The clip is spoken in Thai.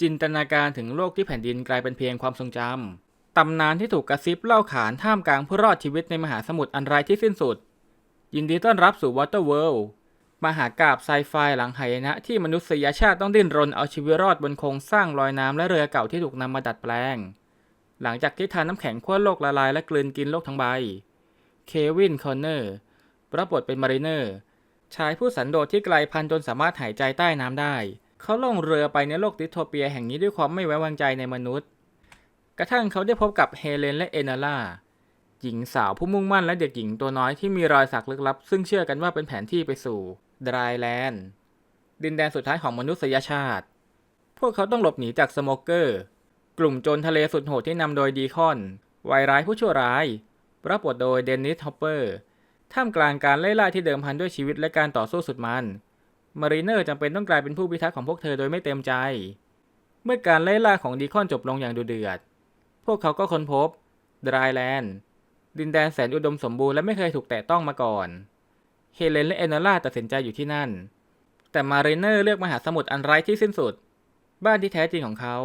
จินตนาการถึงโลกที่แผ่นดินกลายเป็นเพียงความทรงจำ ตำนานที่ถูกกระซิบเล่าขานท่ามกลางผู้รอดชีวิตในมหาสมุทรอันไร้ที่สิ้นสุด ยินดีต้อนรับสู่วอเตอร์เวิลด์มหากาบไซไฟหลังหายนะที่มนุษยชาติต้องดิ้นรนเอาชีวิตรอดบนโครงสร้างลอยน้ำและเรือเก่าที่ถูกนำมาดัดแปลง หลังจากที่ทานน้ำแข็งขั้วโลกละลายและกลืนกินโลกทั้งใบ เควิน คอนเนอร์รับบทเป็นมารีเนอร์ชายผู้สันโดษที่ไกลพันจนสามารถหายใจใต้น้ำได้ เขาล่องเรือไปในโลกดิโทเปียแห่งนี้ด้วยความไม่ไว้วางใจในมนุษย์ กระทั่งเขาได้พบกับเฮเลนและเอนาล่าหญิงสาวผู้มุ่งมั่นและเด็กหญิงตัวน้อยที่มีรอยสักลึกลับ ซึ่งเชื่อกันว่าเป็นแผนที่ไปสู่ดรายแลนด์ดินแดนสุดท้ายของมนุษยชาติ พวกเขาต้องหลบหนีจากสโมเกอร์ กลุ่มโจรทะเลสุดโหดที่นำโดยดีคอนวายร้ายผู้ชั่วร้ายรับบทโดยเดนนิสฮอปเปอร์ ท่ามกลางการไล่ล่าที่เดิมพันด้วยชีวิตและการต่อสู้สุดมัน มารีเนอร์จำเป็นต้องกลายเป็นผู้พิทักษ์ของพวกเธอโดยไม่เต็มใจ เมื่อการไล่ล่าของดีคอนจบลงอย่างดุเดือด พวกเขาก็ค้นพบดรายแลนด์ดินแดนแสนอุดมสมบูรณ์และไม่เคยถูกแตะต้องมาก่อน เฮเลนและเอนอล่าตัดสินใจอยู่ที่นั่น แต่มารีเนอร์เลือกมหาสมุทรอันไร้ที่สิ้นสุด บ้านที่แท้จริงของเขา